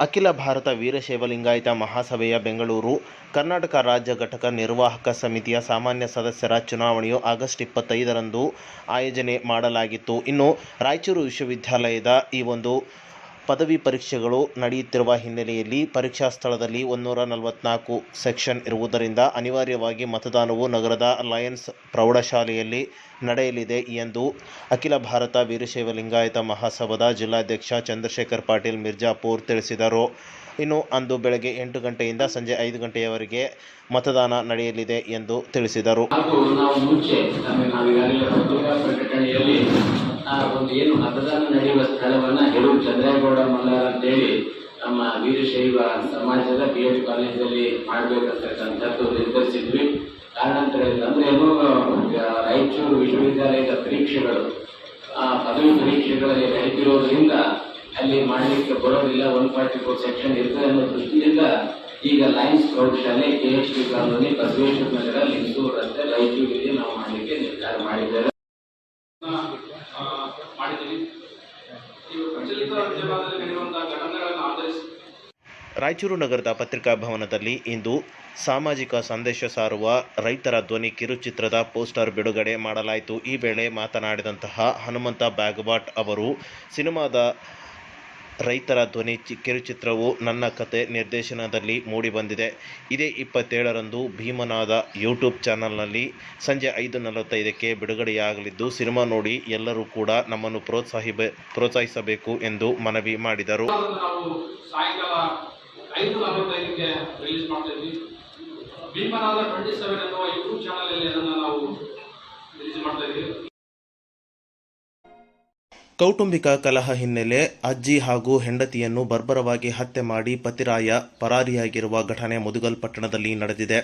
ಅಖಿಲ ಭಾರತ ವೀರಶೈವ ಲಿಂಗಾಯತ ಮಹಾಸಭೆಯ ಬೆಂಗಳೂರು, ಕರ್ನಾಟಕ ರಾಜ್ಯ ಘಟಕ ನಿರ್ವಾಹಕ ಸಮಿತಿಯ ಸಾಮಾನ್ಯ ಸದಸ್ಯರ ಚುನಾವಣೆಯು ಆಗಸ್ಟ್ ಇಪ್ಪತ್ತೈದರಂದು ಆಯೋಜನೆ ಮಾಡಲಾಗಿತ್ತು. ಇನ್ನು ರಾಯಚೂರು ವಿಶ್ವವಿದ್ಯಾಲಯದ ಈ ಒಂದು ಪದವಿ ಪರೀಕ್ಷೆಗಳು ನಡೆಯುತ್ತಿರುವ ಹಿನ್ನೆಲೆಯಲ್ಲಿ ಪರೀಕ್ಷಾ ಸ್ಥಳದಲ್ಲಿ ಒಂದೂರ ನಲವತ್ನಾಲ್ಕು ಸೆಕ್ಷನ್ ಇರುವುದರಿಂದ ಅನಿವಾರ್ಯವಾಗಿ ಮತದಾನವು ನಗರದ ಲಯನ್ಸ್ ಪ್ರೌಢಶಾಲೆಯಲ್ಲಿ ನಡೆಯಲಿದೆ ಎಂದು ಅಖಿಲ ಭಾರತ ವೀರಶೈವ ಲಿಂಗಾಯತ ಮಹಾಸಭಾದ ಜಿಲ್ಲಾಧ್ಯಕ್ಷ ಚಂದ್ರಶೇಖರ್ ಪಾಟೀಲ್ ಮಿರ್ಜಾಪುರ್ ತಿಳಿಸಿದರು. ಇನ್ನು ಅಂದು ಬೆಳಗ್ಗೆ ಎಂಟು ಗಂಟೆಯಿಂದ ಸಂಜೆ ಐದು ಗಂಟೆಯವರೆಗೆ ಮತದಾನ ನಡೆಯಲಿದೆ ಎಂದು ತಿಳಿಸಿದರು. ಆ ಒಂದು ಏನು ಮತದಾನ ನಡೆಯುವ ಸ್ಥಳವನ್ನ ಹೇಳು ಚಂದ್ರೇಗೌಡ ಮಲ್ಲಾರ್ ಅಂತೇಳಿ ನಮ್ಮ ವೀರಶೈವ ಸಮಾಜದ ಬಿ ಎಡ್ ಕಾಲೇಜಲ್ಲಿ ಮಾಡ್ಬೇಕಂತಕ್ಕಂಥದ್ದು ನಿರ್ಧರಿಸಿದ್ವಿ. ಕಾರಣಾಂತರದಿಂದ ಅಂದ್ರೆ ಏನು ರಾಯಚೂರು ವಿಶ್ವವಿದ್ಯಾಲಯದ ಪರೀಕ್ಷೆಗಳು. ಆ ಪದವಿ ಪರೀಕ್ಷೆಗಳಲ್ಲಿ ನಡೆದಿರೋದ್ರಿಂದ ಅಲ್ಲಿ ಮಾಡಲಿಕ್ಕೆ ಬರೋದಿಲ್ಲ ಒನ್ ಫಾರ್ಟಿ ಫೋರ್ ಸೆಕ್ಷನ್ ಇರ್ತದೆ ಅನ್ನೋ ದೃಷ್ಟಿಯಿಂದ ಈಗ ಲೈನ್ಸ್ ಪ್ರೌಢಶಾಲೆ K H D colony Basaveshwara Nagara Lingur ರಸ್ತೆ ರಾಯಚೂರಿಗೆ ನಾವು ಮಾಡಲಿಕ್ಕೆ ನಿರ್ಧಾರ ಮಾಡಿದ್ದೇವೆ. ರಾಯಚೂರು ನಗರದ ಪತ್ರಿಕಾ ಭವನದಲ್ಲಿ ಇಂದು ಸಾಮಾಜಿಕ ಸಂದೇಶ ಸಾರುವ ರೈತರ ಧ್ವನಿ ಕಿರುಚಿತ್ರದ ಪೋಸ್ಟರ್ ಬಿಡುಗಡೆ ಮಾಡಲಾಯಿತು. ಈ ವೇಳೆ ಮಾತನಾಡಿದಂತಹ ಹನುಮಂತ ಬ್ಯಾಗವಾಟ್ ಅವರು, ಸಿನಿಮಾದ ರೈತರ ಧ್ವನಿ ಕಿರುಚಿತ್ರವು ನನ್ನ ಕತೆ ನಿರ್ದೇಶನದಲ್ಲಿ ಮೂಡಿಬಂದಿದೆ. ಇದೇ ಇಪ್ಪತ್ತೇಳರಂದು ಭೀಮನಾದ ಯೂಟ್ಯೂಬ್ ಚಾನಲ್ನಲ್ಲಿ ಸಂಜೆ ಐದು ನಲವತ್ತೈದಕ್ಕೆ ಬಿಡುಗಡೆಯಾಗಲಿದ್ದು, ಸಿನಿಮಾ ನೋಡಿ ಎಲ್ಲರೂ ಕೂಡ ನಮ್ಮನ್ನು ಪ್ರೋತ್ಸಾಹಿಬ, ಪ್ರೋತ್ಸಾಹಿಸಬೇಕು ಎಂದು ಮನವಿ ಮಾಡಿದರು. ಐದು ನಲವತ್ತೈದಕ್ಕೆ ರಿಲೀಸ್ ಮಾಡ್ತಾ ಇದ್ವಿ. ಭೀಮನಾದ ಟ್ವೆಂಟಿ ಸೆವೆನ್ ಎನ್ನುವ ಯೂಟ್ಯೂಬ್ ಚಾನಲ್ ಅಲ್ಲಿ ಅದನ್ನು ನಾವು ರಿಲೀಸ್ ಮಾಡ್ತಾ ಇದ್ವಿ. ಕೌಟುಂಬಿಕ ಕಲಹ ಹಿನ್ನೆಲೆ ಅಜ್ಜಿ ಹಾಗೂ ಹೆಂಡತಿಯನ್ನು ಬರ್ಬರವಾಗಿ ಹತ್ಯೆ ಮಾಡಿ ಪತಿರಾಯ ಪರಾರಿಯಾಗಿರುವ ಘಟನೆ ಮುದುಗಲ್ ಪಟ್ಟಣದಲ್ಲಿ ನಡೆದಿದೆ.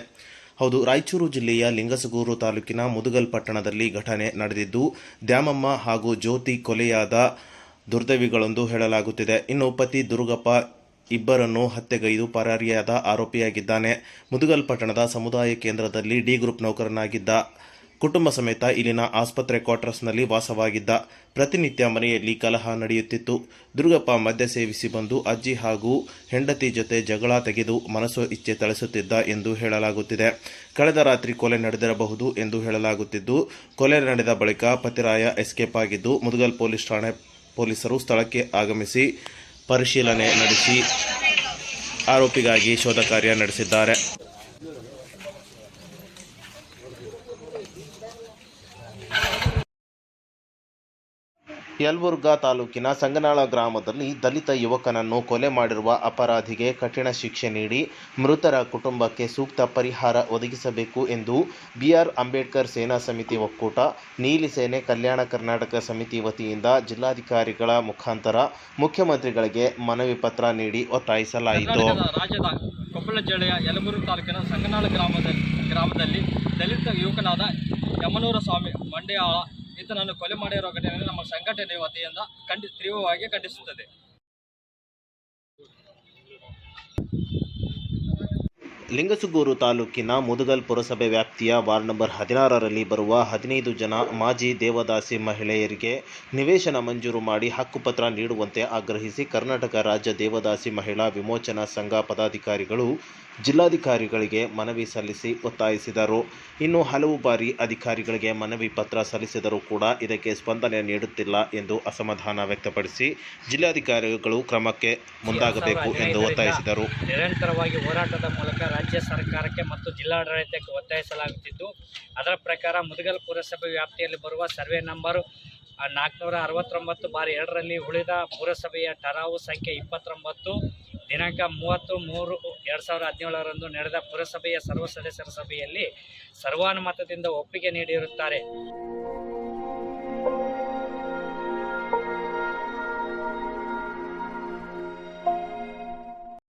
ಹೌದು, ರಾಯಚೂರು ಜಿಲ್ಲೆಯ ಲಿಂಗಸಗೂರು ತಾಲೂಕಿನ ಮುದುಗಲ್ ಪಟ್ಟಣದಲ್ಲಿ ಘಟನೆ ನಡೆದಿದ್ದು, ದ್ಯಾಮಮ್ಮ ಹಾಗೂ ಜ್ಯೋತಿ ಕೊಲೆಯಾದ ದುರ್ದೈವಿಗಳೆಂದು ಹೇಳಲಾಗುತ್ತಿದೆ. ಇನ್ನು ಪತಿ ದುರ್ಗಪ್ಪ ಇಬ್ಬರನ್ನು ಹತ್ಯೆಗೈದು ಪರಾರಿಯಾದ ಆರೋಪಿಯಾಗಿದ್ದಾನೆ. ಮುದುಗಲ್ ಪಟ್ಟಣದ ಸಮುದಾಯ ಕೇಂದ್ರದಲ್ಲಿ ಡಿ ಗ್ರೂಪ್ ನೌಕರನಾಗಿದ್ದ. ಕುಟುಂಬ ಸಮೇತ ಇಲ್ಲಿನ ಆಸ್ಪತ್ರೆ ಕ್ವಾರ್ಟರ್ಸ್ನಲ್ಲಿ ವಾಸವಾಗಿದ್ದ. ಪ್ರತಿನಿತ್ಯ ಮನೆಯಲ್ಲಿ ಕಲಹ ನಡೆಯುತ್ತಿತ್ತು. ದುರ್ಗಪ್ಪ ಮದ್ಯ ಸೇವಿಸಿ ಬಂದು ಅಜ್ಜಿ ಹಾಗೂ ಹೆಂಡತಿ ಜೊತೆ ಜಗಳ ತೆಗೆದು ಮನಸ್ಸು ಇಚ್ಛೆ ತಳಿಸುತ್ತಿದ್ದ ಎಂದು ಹೇಳಲಾಗುತ್ತಿದೆ. ಕಳೆದ ರಾತ್ರಿ ಕೊಲೆ ನಡೆದಿರಬಹುದು ಎಂದು ಹೇಳಲಾಗುತ್ತಿದ್ದು, ಕೊಲೆ ನಡೆದ ಬಳಿಕ ಪತಿರಾಯ ಎಸ್ಕೇಪ್ ಆಗಿದ್ದು, ಮುದುಗಲ್ ಪೊಲೀಸ್ ಠಾಣೆ ಪೊಲೀಸರು ಸ್ಥಳಕ್ಕೆ ಆಗಮಿಸಿ ಪರಿಶೀಲನೆ ನಡೆಸಿ ಆರೋಪಿಗಾಗಿ ಶೋಧ ಕಾರ್ಯ ನಡೆಸಿದ್ದಾರೆ. ಯಲಬುರ್ಗಾ ತಾಲೂಕಿನ ಸಂಗನಾಳ ಗ್ರಾಮದಲ್ಲಿ ದಲಿತ ಯುವಕನನ್ನು ಕೊಲೆ ಮಾಡಿರುವ ಅಪರಾಧಿಗೆ ಕಠಿಣ ಶಿಕ್ಷೆ ನೀಡಿ ಮೃತರ ಕುಟುಂಬಕ್ಕೆ ಸೂಕ್ತ ಪರಿಹಾರ ಒದಗಿಸಬೇಕು ಎಂದು ಬಿಆರ್ ಅಂಬೇಡ್ಕರ್ ಸೇನಾ ಸಮಿತಿ ಒಕ್ಕೂಟ, ನೀಲಿ ಸೇನೆ ಕಲ್ಯಾಣ ಕರ್ನಾಟಕ ಸಮಿತಿ ವತಿಯಿಂದ ಜಿಲ್ಲಾಧಿಕಾರಿಗಳ ಮುಖಾಂತರ ಮುಖ್ಯಮಂತ್ರಿಗಳಿಗೆ ಮನವಿ ಪತ್ರ ನೀಡಿ ಒತ್ತಾಯಿಸಲಾಯಿತು. ಕೊಪ್ಪಳ ಜಿಲ್ಲೆಯ ತಾಲೂಕಿನ ಸಂಗನಾಳ ಗ್ರಾಮದಲ್ಲಿ ಗ್ರಾಮದಲ್ಲಿ ದಲಿತ ಯುವಕನಾದ ಯಮನೂರ ಸ್ವಾಮಿ ಮಂಡ್ಯಾಳ ಈತನನ್ನು ಕೊಲೆ ಮಾಡಿರುವ ಘಟನೆಯನ್ನು ನಮ್ಮ ಸಂಘಟನೆ ವತಿಯಿಂದ ಖಂಡಿ ತೀವ್ರವಾಗಿ ಖಂಡಿಸುತ್ತದೆ. ಲಿಂಗಸುಗೂರು ತಾಲೂಕಿನ ಮುದುಗಲ್ ಪುರಸಭೆ ವ್ಯಾಪ್ತಿಯ ವಾರ್ಡ್ ನಂಬರ್ ಹದಿನಾರರಲ್ಲಿ ಬರುವ ಹದಿನೈದು ಜನ ಮಾಜಿ ದೇವದಾಸಿ ಮಹಿಳೆಯರಿಗೆ ನಿವೇಶನ ಮಂಜೂರು ಮಾಡಿ ಹಕ್ಕುಪತ್ರ ನೀಡುವಂತೆ ಆಗ್ರಹಿಸಿ ಕರ್ನಾಟಕ ರಾಜ್ಯ ದೇವದಾಸಿ ಮಹಿಳಾ ವಿಮೋಚನಾ ಸಂಘ ಪದಾಧಿಕಾರಿಗಳು ಜಿಲ್ಲಾಧಿಕಾರಿಗಳಿಗೆ ಮನವಿ ಸಲ್ಲಿಸಿ ಒತ್ತಾಯಿಸಿದರು. ಇನ್ನು ಹಲವು ಬಾರಿ ಅಧಿಕಾರಿಗಳಿಗೆ ಮನವಿ ಪತ್ರ ಸಲ್ಲಿಸಿದರೂ ಕೂಡ ಇದಕ್ಕೆ ಸ್ಪಂದನೆ ನೀಡುತ್ತಿಲ್ಲ ಎಂದು ಅಸಮಾಧಾನ ವ್ಯಕ್ತಪಡಿಸಿ ಜಿಲ್ಲಾಧಿಕಾರಿಗಳು ಕ್ರಮಕ್ಕೆ ಮುಂದಾಗಬೇಕು ಎಂದು ಒತ್ತಾಯಿಸಿದರು. ನಿರಂತರವಾಗಿ ಹೋರಾಟದ ಮೂಲಕ ರಾಜ್ಯ ಸರ್ಕಾರಕ್ಕೆ ಮತ್ತು ಜಿಲ್ಲಾಡಳಿತಕ್ಕೆ ಒತ್ತಾಯಿಸಲಾಗುತ್ತಿದ್ದು, ಅದರ ಪ್ರಕಾರ ಮುದಗಲ್ ಪುರಸಭೆ ವ್ಯಾಪ್ತಿಯಲ್ಲಿ ಬರುವ ಸರ್ವೆ ನಂಬರು ನಾಲ್ಕುನೂರ ಅರವತ್ತೊಂಬತ್ತು ಬಾರಿ ಎರಡರಲ್ಲಿ ಉಳಿದ ಪುರಸಭೆಯ ಠರಾವು ಸಂಖ್ಯೆ ಇಪ್ಪತ್ತೊಂಬತ್ತು, ದಿನಾಂಕ ಮೂವತ್ತು ಮೂರು ಎರಡು ಸಾವಿರದ ಹದಿನೇಳರಂದು ನಡೆದ ಪುರಸಭೆಯ ಸರ್ವ ಸದಸ್ಯರ ಸಭೆಯಲ್ಲಿ ಸರ್ವಾನುಮತದಿಂದ ಒಪ್ಪಿಗೆ ನೀಡಿರುತ್ತಾರೆ.